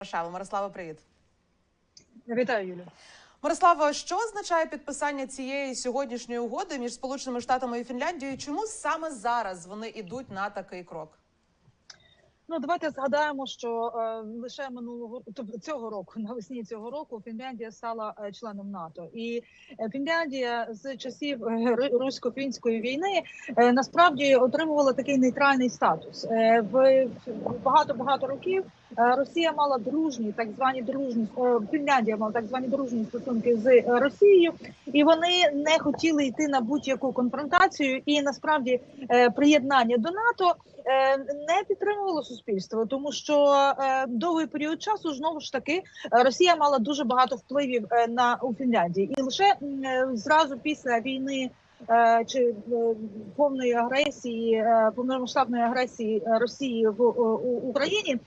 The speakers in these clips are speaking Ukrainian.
Варшаву. Мирослава, привіт. Вітаю, Юлю. Мирослава, що означає підписання цієї сьогоднішньої угоди між Сполученими Штатами і Фінляндією? Чому саме зараз вони йдуть на такий крок? Ну давайте згадаємо, що е, лише минулого тобто цього року, навесні цього року, Фінляндія стала е, членом НАТО, і е, Фінляндія з часів е, русько-фінської війни е, насправді отримувала такий нейтральний статус. Е, в багато багато років Росія мала дружні, так звані дружні е, Фінляндія мала так звані дружні стосунки з е, Росією, і вони не хотіли йти на будь-яку конфронтацію. І насправді е, приєднання до НАТО е, не підтримувало суспільство, тому що е, довгий період часу знову ж таки е, Росія мала дуже багато впливів е, на у Фінляндії, і лише е, зразу після війни. е, Чи е, повної агресії, е, повномасштабної агресії е, Росії в е, Україні е,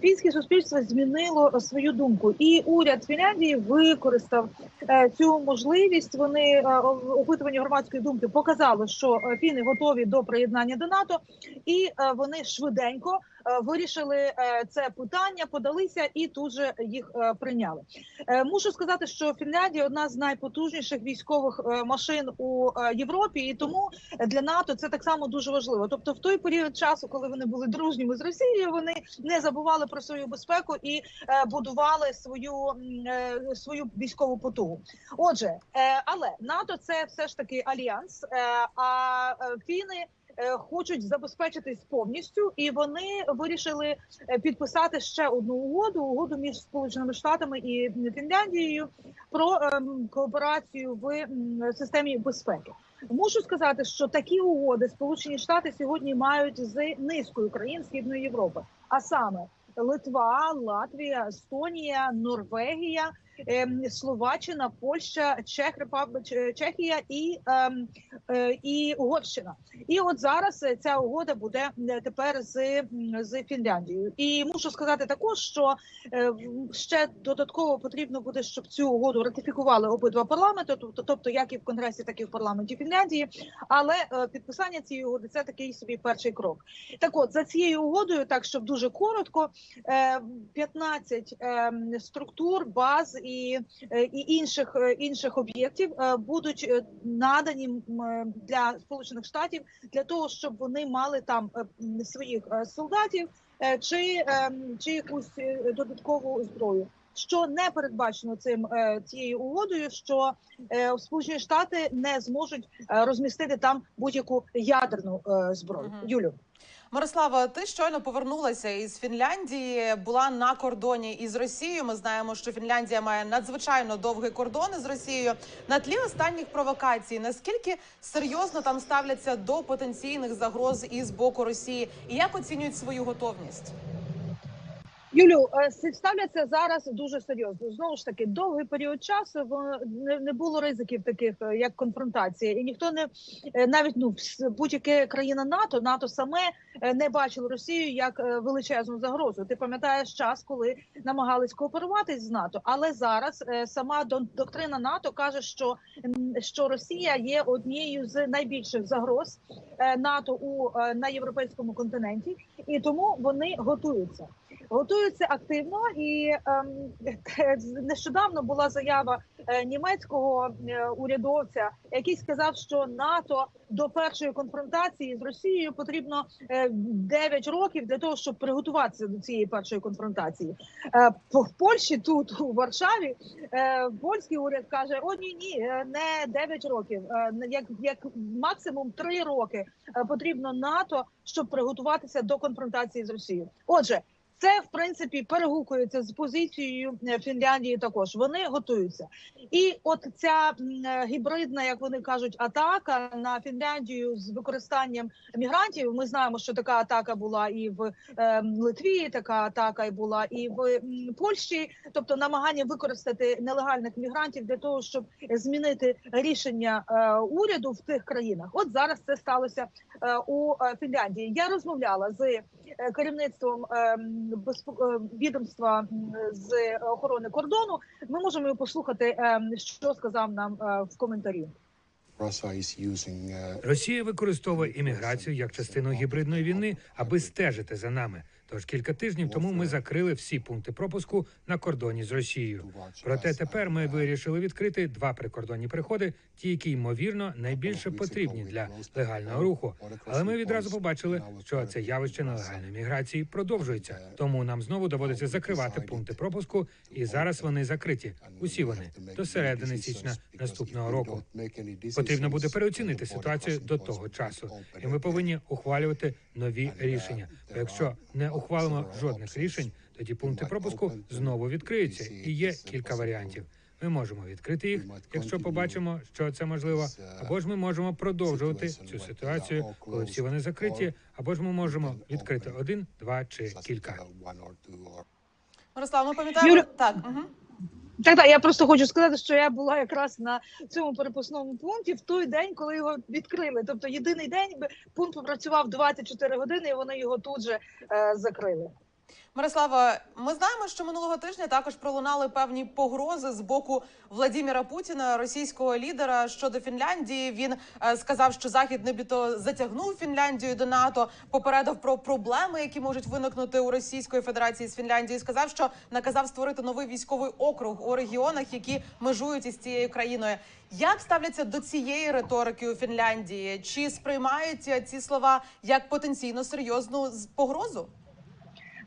фінське суспільство змінило свою думку, і уряд Фінляндії використав е, цю можливість. Вони е, опитування громадської думки показали, що е, фіни готові до приєднання до НАТО, і е, вони швиденько е, вирішили е, це питання, подалися і тут же їх е, прийняли. Е, Мушу сказати, що Фінляндія одна з найпотужніших військових е, машин у е, Європі, і тому для НАТО це так само дуже важливо. Тобто, в той період часу, коли вони були дружніми з Росією, вони не забували про свою безпеку і е, будували свою е, свою військову потугу. Отже, е, але НАТО це все ж таки альянс, а фіни. Хочуть забезпечитись повністю, і вони вирішили підписати ще одну угоду угоду між Сполученими Штатами і Фінляндією про ем, кооперацію в системі безпеки. Мушу сказати, що такі угоди Сполучені Штати сьогодні мають з низкою країн Східної Європи, а саме Литва, Латвія, Естонія, Норвегія, Словаччина, Польща, Чех. Чехія і, ем, е, і Угорщина. І от зараз е, ця угода буде е, тепер з, з Фінляндією. І мушу сказати також, що ще додатково потрібно буде, щоб цю угоду ратифікували обидва парламенти, тобто, тобто як і в Конгресі, так і в парламенті Фінляндії. Але підписання цієї угоди це такий собі перший крок. Так, от за цією угодою, так щоб дуже коротко, е, 15 е, структур, баз і, е, і інших е, інших об'єктів е, будуть надані для сполучених штатів для того, щоб вони мали там своїх солдатів чи, чи якусь додаткову зброю. Що не передбачено цим цією угодою, що Сполучені Штати не зможуть розмістити там будь-яку ядерну зброю. Юлю. Мирослава, ти щойно повернулася із Фінляндії, була на кордоні із Росією. Ми знаємо, що Фінляндія має надзвичайно довгий кордон із Росією. На тлі останніх провокацій, наскільки серйозно там ставляться до потенційних загроз із боку Росії, і як оцінюють свою готовність? Юлю, е, ставляться зараз дуже серйозно. Знову ж таки, довгий період часу не, було ризиків таких, е, як конфронтація, і ніхто не е, навіть ну будь-яка країна НАТО, НАТО саме не бачило Росію як величезну загрозу. Ти пам'ятаєш час, коли намагались кооперуватись з НАТО, але зараз сама доктрина НАТО каже, що, що Росія є однією з найбільших загроз НАТО у на європейському континенті, і тому вони готуються готуються активно і ем, нещодавно була заява е, німецького е, урядовця, який сказав, що НАТО до першої конфронтації з Росією потрібно е, 9 років для того, щоб приготуватися до цієї першої конфронтації. Е, в Польщі тут у Варшаві е, польський уряд каже: о, ні, ні, е, не 9 років, е, як, як максимум 3 роки е, потрібно НАТО, щоб приготуватися до конфронтації з Росією. Отже. Це в принципі перегукується з позицією е, Фінляндії. Також вони готуються, і от ця е, гібридна, як вони кажуть, атака на Фінляндію з використанням мігрантів. Ми знаємо, що така атака була і в е, Литві, така атака і була і в Польщі, тобто намагання використати нелегальних мігрантів для того, щоб змінити рішення уряду в тих країнах. От зараз це сталося у Фінляндії. Я розмовляла з керівництвом е, е, відомства з охорони кордону. Ми можемо послухати, е, що сказав нам е, в коментарі. Росія використовує імміграцію як частину гібридної війни, аби стежити за нами. Тож кілька тижнів тому ми закрили всі пункти пропуску на кордоні з Росією. Проте тепер ми вирішили відкрити два прикордонні переходи, ті, які ймовірно найбільше потрібні для легального руху. Але ми відразу побачили, що це явище нелегальної міграції продовжується. Тому нам знову доводиться закривати пункти пропуску, і зараз вони закриті. Усі вони до середини січня наступного року. Потрібно буде переоцінити ситуацію до того часу, і ми повинні ухвалювати нові рішення. Бо якщо не ухвалимо жодних рішень, тоді пункти пропуску знову відкриються, і є кілька варіантів. Ми можемо відкрити їх, якщо побачимо, що це можливо, або ж ми можемо продовжувати цю ситуацію, коли всі вони закриті, або ж ми можемо відкрити один, два чи кілька. Мирослав, ми пам'ятаємо так. Угу. Так, так, я просто хочу сказати, що я була якраз на цьому перепусному пункті в той день, коли його відкрили. Тобто єдиний день пункт попрацював 24 години, і вони його тут же е, закрили. Мирослава, ми знаємо, що минулого тижня також пролунали певні погрози з боку Владіміра Путіна, російського лідера щодо Фінляндії. Він е, сказав, що захід нібито затягнув Фінляндію до НАТО, попередив про проблеми, які можуть виникнути у Російської Федерації з Фінляндією. Сказав, що наказав створити новий військовий округ у регіонах, які межують із цією країною. Як ставляться до цієї риторики у Фінляндії? Чи сприймають ці слова як потенційно серйозну погрозу?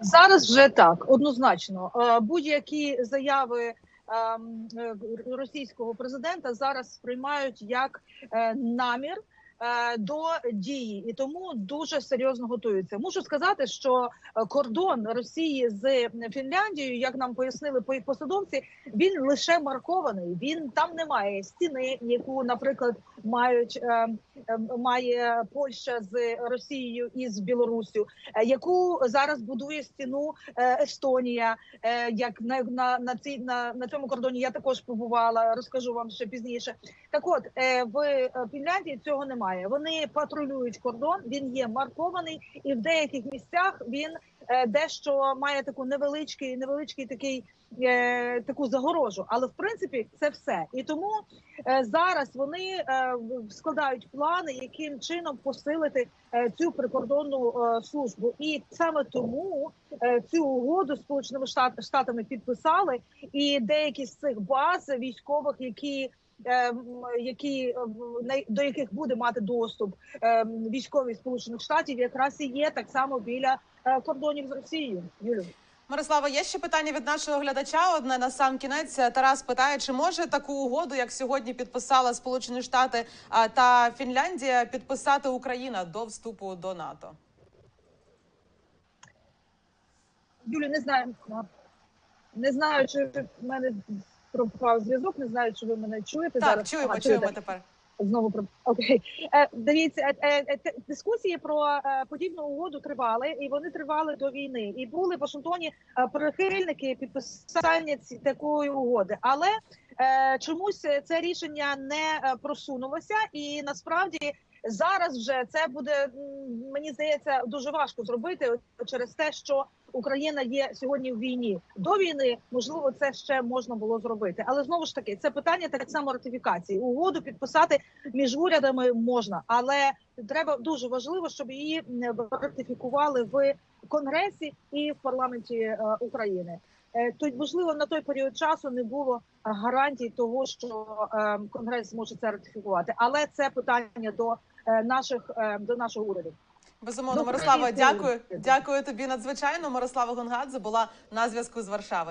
Зараз вже так, однозначно. Е, Будь-які заяви ем, е, російського президента зараз сприймають як е, намір. Е, До дії і тому дуже серйозно готуються. Мушу сказати, що е, кордон Росії з Фінляндією, як нам пояснили по- посадовці, він лише маркований. Він там немає стіни, яку, наприклад, мають е, має Польща з Росією і з Білоруссю, яку зараз будує стіну Естонія. Як на на, на, цій, на, на цьому кордоні я також побувала, розкажу вам ще пізніше. Так, от в Фінляндії цього немає. Вони патрулюють кордон. Він є маркований, і в деяких місцях він е, дещо має таку невеличкий, невеличкий такий. е, Таку загорожу, але в принципі це все. І тому е, зараз вони е, складають плани, яким чином посилити цю прикордонну службу. І саме тому цю угоду сполученими штатами підписали, і деякі з цих баз військових, які які е, до яких буде мати доступ е, військові сполучених штатів, якраз і є так само біля е, кордонів з Росією. Юлю. Мирослава, є ще питання від нашого глядача. Одне на сам кінець. Тарас питає, чи може таку угоду, як сьогодні підписала Сполучені Штати та Фінляндія, підписати Україна до вступу до НАТО? Юлю, не знаю. Не знаю, чи в мене пропав зв'язок, не знаю, чи ви мене чуєте Так, зараз. чуємо, Ага, чуємо чуєте. тепер. Знову про окей. Е, дивіться, е, е, те- дискусії про е, подібну угоду тривали, і вони тривали до війни. І були в Вашингтоні е, прихильники підписання ці такої угоди. Але е, чомусь це рішення не е, просунулося, і насправді зараз вже це буде мені здається дуже важко зробити через те, що Україна є сьогодні в війні. До війни можливо це ще можна було зробити, але знову ж таки це питання так само ратифікації. Угоду підписати між урядами можна, але треба дуже важливо, щоб її ратифікували в Конгресі і в парламенті е, України. Е, То можливо на той період часу не було гарантій того, що е, Конгрес зможе це ратифікувати, але це питання до наших до нашого уряду. Безумовно, Добре. Мирослава, Дякую. дякую. Дякую тобі надзвичайно. Мирослава Гонгадзе була на зв'язку з Варшави.